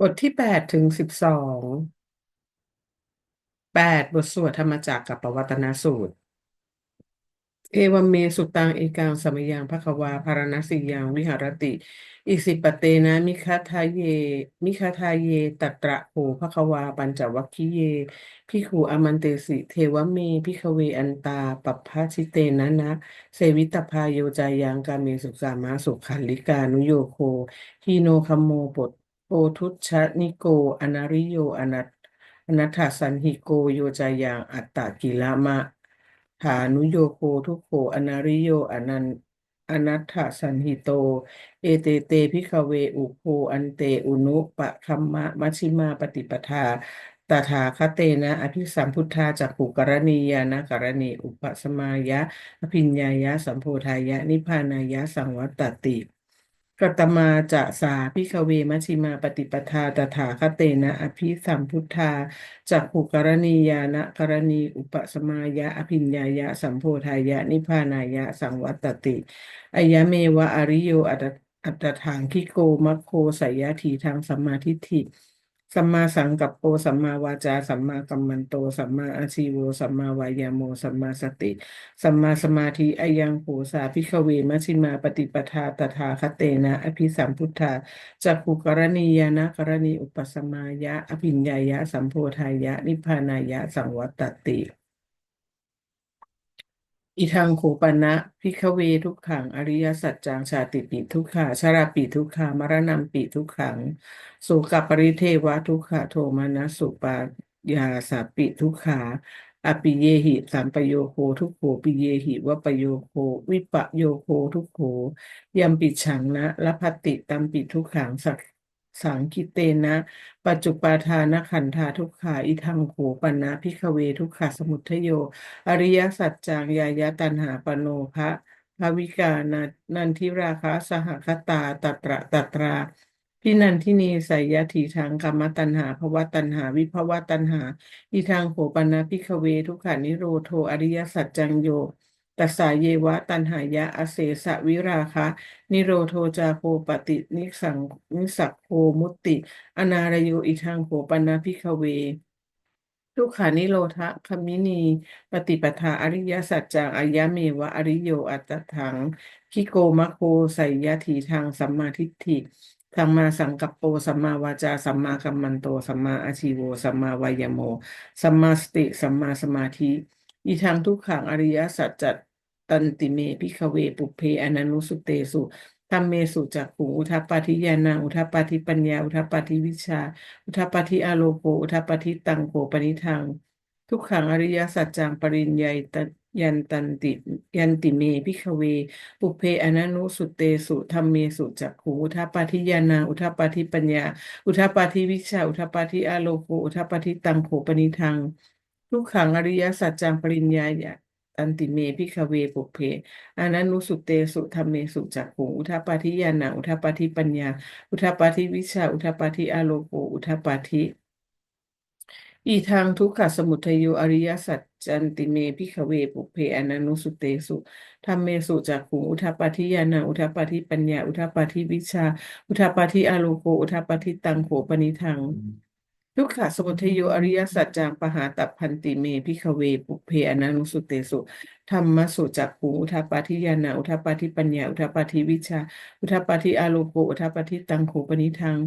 บทที่แปดถึงสิบสองแปดบทสวดธรรมจักรกับปวัตนสูตร เอวัมเมสุตังเอกังสมยังภควาภารณสียังวิหารติ อิสิปเตนะมิคาทาเย มิคาทาเยตัตระโหภควาปัญจวัคคีเยพิขุอมันเตสิเทวเมพิกเวอันตาปัปพาชิเตนะนะ เสวิตพายโยจายังกาเมสุสามาสุขันลิกานุโยโคฮิโนคัมโมปต โปทุชชนิโก อนาริโย อนัตอนัตถสันหิโกโยจายังอัตตกิลามะฐานุโยโคทุโขอนาริโยอนันอนัตถสันหิโต เอเตเตพิกเวอุโพอันเตอุนุปะคัมมะมัชฌิมาปฏิปทาตถาคเตนะ อภิสัมพุทธาจักขุกรณียานะกรณี อุปสมายะ อภิญญายะ สัมโพธายะ นิพพานายะ สังวัตติ กัตมาจะสาพิคเวมัชิมาปฏิปทาตถาคเตนะอภิสัมพุทธาจักขุกรณียานะกรณีอุปสมายะอภิญญายะสัมโพธายะนิพานายะสังวัตติอายะเมวะอริโยอัตอัตถางคิโกมัคโคสยะทีทางสัมมาทิฏฐิ สัมมาสังกัปโปสัมมาวาจา สัมมากัมมันโต สัมมาอาชีโว สัมมาวายาโม สัมมาสติ สัมมาสมาธิอายังโหสาภิกขเวมัชิมาปฏิปทาตถาคเตนะ อภิสัมพุทธาจักขุกรณียานะกรณีอุปสมายะ อภิญญายะ สัมโพธายะ นิพพานายะ สังวัตติ อิทังโขปนะพิกเวทุกขัง อริยสัจจังชาติปิทุกขาชาราปิทุกขามรณะปิทุกขังสุกปริเทวะทุกขโทมานะสุปายาสาปิทุกขาอปิเยหิสัมปโยโคทุกโขปิเยหิวปโยโค วิปโยโคทุกโขยัมปิฉังนะละพัตติตัมปิทุกขังสัก สังคิเตนะ ปัจจุปาทานขันธาทุกขาอิทังโขปนะพิกเวทุกขาสมุทโย อริยสัจจังยายะตันหาปโนภะภวิกานานันทิราคะสหคตาตัตระตัตราพินันทินีไสยถีทางกรรมตัณหาภวะตัณหา วิภวะตัณหาอีทางโหปนะพิกเวทุกขานิโรโทอริยสัจจังโย ตัสสาเยวะตันหายะอเสสะวิราคะ นิโรโทจาโคปฏินิสังนิสักโคมุตติ อนารโยอีทางโหปนะพิกเว ทุกขานิโรธคมินี ปฏิปทาอริยสัจจังอายะเมวะอริโยอัตถังคิโกมะโคไสยถีทางสัมมาทิฏฐิสัมมาสังกัปโปสัมมาวาจาสัมมากัมมันโตสัมมาอาชีโวสัมมาวายโม สัมมาสติ สัมมาสมาธิ อีทางทุกขังอริยสัจจัตตันติเมพิขเวปุเพอนันุสุเตสุธรรมเมสุจักขุอุทัปปาทิยานังอุทัปปาทิปัญญา อุทัปปาทิวิชา อุทัปปาทิอาโลโกอุทัปปาทิตังโกปนิทัง ทุกขังอริยสัจจังปริญญาตยันตันติยันติเมพิขเว ปุเพอนันุสุเตสุธรรมเมสุจักขุอุทัปปาทิยานังอุทัปปาทิปัญญา อุทัปปาทิวิชา อุทัปปาทิอาโลโกอุทัปปาทิตังโกปนิทัง ทุกขังอริยสัจจังปริญญาตันติเมพิขเวปุเพอานันุสุเตสุธรรมเมสุจักขุอุทปาทิยานังอุทปาทิปัญญา อุทปาทิวิชา อุทปาทิอโลโกอุทปาทิอีทางทุกขสมุทัยโยอริยสัจจันติเมพิขเวปุเพอนันุสุเตสุธรรมเมสุจักขุอุทปาทิยานังอุทปาทิปัญญา อุทปาทิวิชา อุทปาทิอโลโกอุทปปาทิตังโขปนิทัง ทุกขสมุทโยอริยสัจจางปหาตัพพันติเมพิขเวปุเพอนันุสุเตสุธรรมสุจักขุอุทัปปาทิยานาอุทัปปาทิปัญญาอุทัปปาทิวิชา อุทัปปาทิอาโลโกอุทัปปาทิตังโขปนิทัง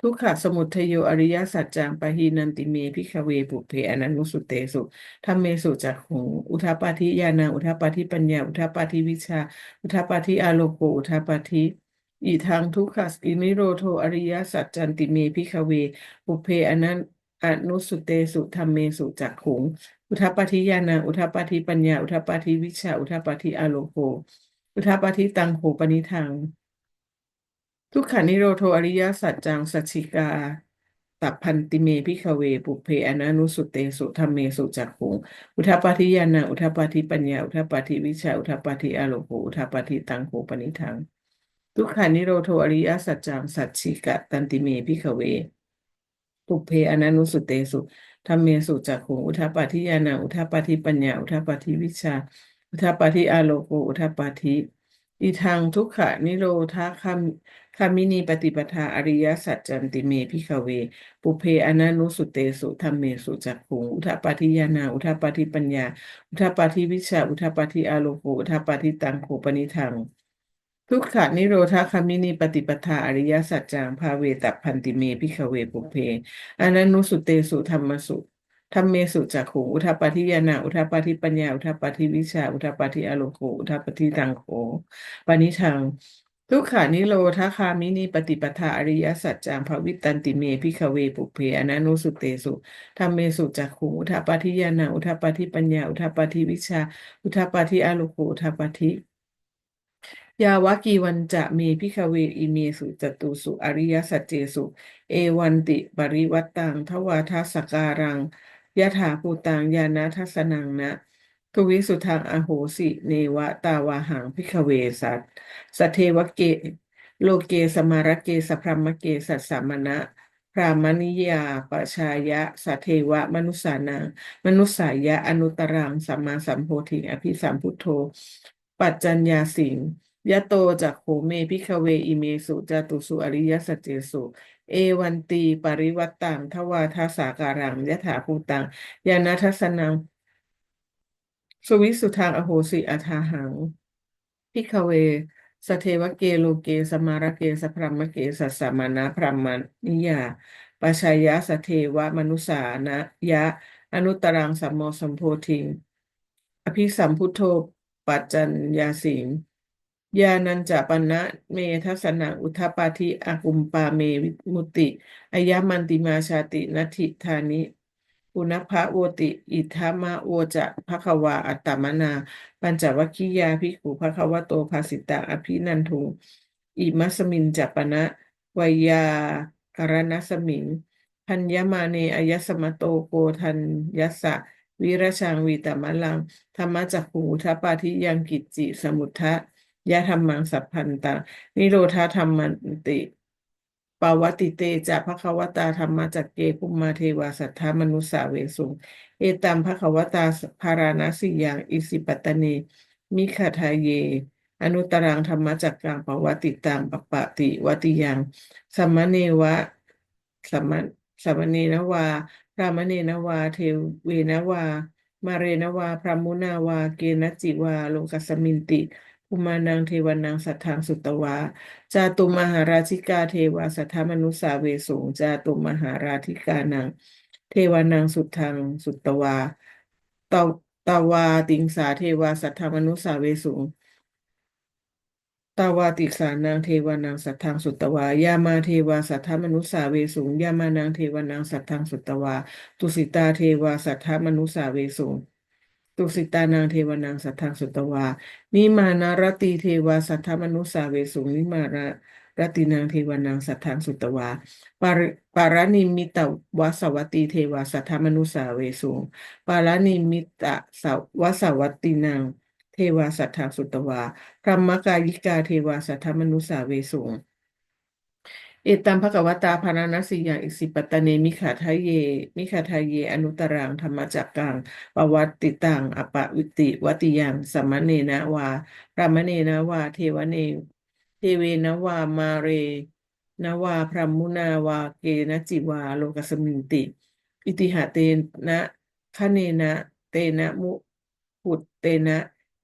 ทุกขสมุทโยอริยสัจจางปะหีนันติเมพิขเวปุเพอนันุสุเตสุธรรมเมสุจักขุอุทัปปาทิยานาอุทัปปาทิปัญญา อุทัปปาทิวิชา อุทัปปาทิอาโลโกอุทัปปาทิ อีทางทุกขอินิโรโทอริยสัจจันติเมพิขเวปุเพอนันอนุสุเตสุธรรมเมสุจักขุง อุทัปปทิยานังอุทัปปทิปัญญา อุทัปปทิวิชา อุทัปปทิอโลโกอุทัปปทิตังโหปนิทัง ทุกขานิโรโทอริยสัจจังสัจฉิกาตัพพันติเมพิขเว ปุเพอนันุสุเตสุธรรมเมสุจักขุง อุทัปปทิยานังอุทัปปทิปัญญา อุทัปปทิวิชา อุทัปปทิอโลโกอุทัปปทิตังโหปนิทัง ทุกขานิโรโทอริยสัจจังสัจฉิกะตันติเมพิขเวปุเพอนันุสุเตสุธรรมเมสุจักขุงอุทัปปาทิยานังอุทัปปาทิปัญญาอุทัปปาทิวิชา อุทัปปาทิอาโลโกอุทัปปาทิอีทังทุกขะนิโรธาคามคามินีปฏิปทาอริยสัจจันติเมพิขเว ปุเพอนันุสุเตสุธรรมเมสุจักขุงอุทปาทิยานา อุทปาทิปัญญา อุทปาทิวิชา อุทปาทิอาโลโกอุทปาทิตังโขปนิทัง ทุกขะนิโรธาคามินีปฏิปทาอริยสัจจังภาเวตัพันติเมพิขเวปุเพอนันุสุเตสุธรรมสุธรรมเมสุจักขุงอุทัปาทิยานาอุทัปาทิปัญญาอุทัปาทิวิชาอุทัปาทิอโลโกอุทัปาทิตังโขปนิทังทุกขานิโรธาคามินีปฏิปทาอริยสัจจางภวิตันติเมพิขเวปุเพอนันุสุเตสุธรรมเมสุจักขุอุทัปาทิยานาอุทัปาทิปัญญาอุทัปาทิวิชา อุทัปาทิอโลโกอุทัปาทิ ยาวกีวันจะเมพิขเวอิเมสุจตุสุอริยสัจเจสุ เอวันติปริวัตตังทวาทัสการังยะถาภูตังญาณทัสนังนะทวิสุทางอโหสิ เนวะตาวาหังพิขเวสัตสเทวเก โลเกสมารเกสพรมเกสัสสามณะพรามณิยาปชายะสเทวะ มนุสานังมนุสายะอนุตรังสัมมาสัมโพธิอภิสัมพุทโธ ปัจจัญญาสิง ยะโตจักโขเมพิขเวอิเมสุจตุสุอริยสัจเจสุ เอวันตีปริวัตตังทวาทาสาการังยถาภูตังยานัทสสนังสุวิสุทางอโหสิอัทาหังพิขเวสเทวเกโลเกสมารเกสพรหมเกสัสสมานะพรหมนิยาปชายะสเทวมนุสานะยะ อนุตรังสัมโมสัมโพธิงอภิสัมพุทโธปัจจัญญาสิง ยานันจะปนะเมทัสสนะอุทปาทิอากุมปาเมวิมุติอายมันติมาชาตินัตถิธานิอุณภะโวติ อิทามะโวจะภควาอัตตมนา ปัญจวัคคียาภิกขุภควโตภาสิตาอภินันทุอิมัสมินจัปนะวยาการณสมิง พัญญมาเนอายสมโตโกทันยัสสะ วิรชังวีตมะลัง ธรรมจักขุทัปปาทิยังกิจจิสมุทธะ ยะธรรมังสัพพันตังนิโรธาธรรมันติ ปาวติเตจะภควตาธรรมจักเกภุมมาเทวาสัทธามนุสสาเวสุงเอตัมภควตาภาราณสียังอิสิปตเนมิขทายเย อนุตรังธรรมจักกังปวติตังปปะติวติยังสัมมเนวะสัมมสัมมเนนวาพรามเนนวา เทเวนวา มาเรนวา พรหมุนาวา เกณจิวาโลกัสมินติ อุมานังเทวานังสัทธังสุตวาจาตุมหาราชิกาเทวาสัทธมนุสาเวสุงจาตุมหาราธิกานัง เทวานังสุทังสุตวาตาตาวาติงสาเทวาสัทธมนุสาเวสุงตาวาติสานังเทวานังสัทธังสุตวายามาเทวาสัทธมนุสาเวสุงยามานังเทวานังสัทธังสุตวา ตุสิตาเทวาสัทธมนุสาเวสุง ตุสิตานางเทวนางสัทธังสุตวา นิมานารติเทวาสัทธมนุสาเวสุงนิมารรตินางเทวานางสัทธังสุตวาปารปารานิมิตวสวัตติเทวาสัทธมนุสาเวสุงปารานิมิตสาวสวัตินางเทวาสัทธังสุตวาพรหมกายิกาเทวาสัทธมนุสาเวสุง เอตัมภควตาภาราณสียังอิสิปตตเนมิขาทายเย มิขาทายเย อนุตรังธรรมจักกังปวัตติตังอปะวิติวติยังสัมมเนนะวารามเนนะวา เทวเน เทเวนะวามาเรนะวาพรหมุนาวาเกนะจิวาโลกสมินติ อิติหะเตนะคะเนนะ เตนะมุปุตเตนะ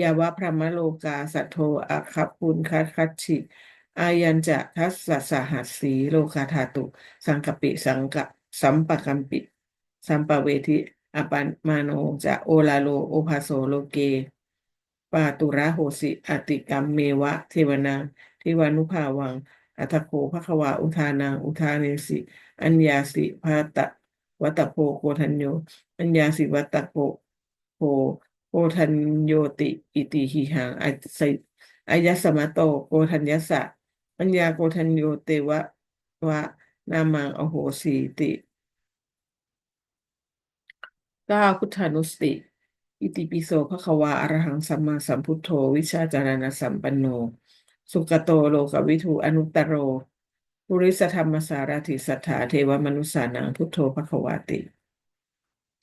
ยาวะพรหมโลกาสัทโทอะคัปปุนคัจคัจฉิ อายัญจะทัสสะสหัสสีโลกาธาตุ สังกปิสังกสัมปะกัมปิ สัมปะเวทิอปันมาโนจะโอลาโลโอภาโสโลเก ปาตุระโหสิอติกัมเมวะ เทวนาเทวานุภาวัง อัตโคภควาอุทานังอุทาเนสิ อัญญาสิภาตะวัตโพโกทัญโย อัญญาสิวัตโพโพโกทัญโยติ อิติหิหังอัสอายสมะโตโกทัญญสสะ ปัญญาโกทัญโยเตวะวะนามังอโหสีติเก้าพุทธานุสติ อิติปิโสภควาอรหังสัมมาสัมพุทโธ วิชาจารณสัมปันโน สุกโตโลกวิทูอนุตตโรปุริสธรรมสารถิสัทธาเทวมนุสานังพุทโธภควาติ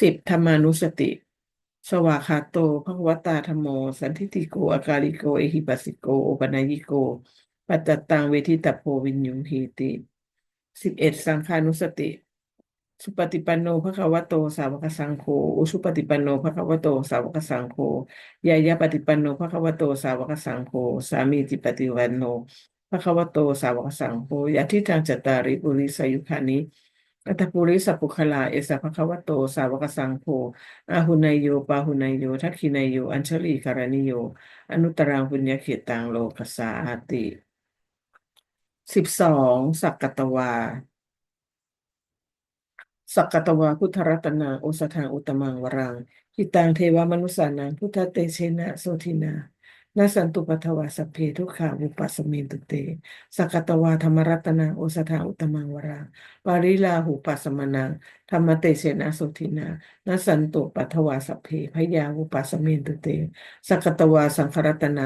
สิบธรรมานุสติ สวากขาโตภควตาธัมโม สันทิฏฐิโกอากาลิโก เอหิปัสสิโก โอปนญิโก ปัจจตตังเวทิตาโพวินยุงหีติสิบเอ็ดสังฆานุสติ สุปฏิปันโนภควโต สาวกสังโฆอุชุปฏิปันโนภควโต สาวกสังโฆยายาปฏิปันโนภควโต สาวกสังโฆสามีจิปฏิปันโนภควโต สาวกสังโฆยะทิตังจตาริปุริสยุคานิอัตปุริสปุคลา เอสะภควโต สาวกสังโฆอาหุนายโยปาหุนายโยทักขินายโย อัญชลีการณิโย อนุตรังปุญญเขตังโลกัสสาติ สิบสองสักกตวา สักกตวาพุทธรัตนาโอสถางอุตมังวรังหิตังเทวมนุสานังพุทธเตเชนะโสทินานาสันตุปัทวาสพเพทุกขาวุปัสมินตุเตสักกตวาธรรมรัตนาโอสถางอุตมังวรังปาริลาหูปัสสมนังธรรมเตเชนะโสทินานาสันตุปัทวาสพเพพยาวุปัสมินตุเตสักกตวาสังครัตนา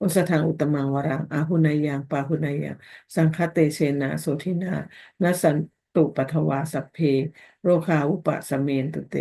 อสถางอุตมังวรังอาหุนายังปาหุนายังสังคเตเชนาโสทินานสันตุปัทวาสพเพ โรคาอุปสมเมนตุเต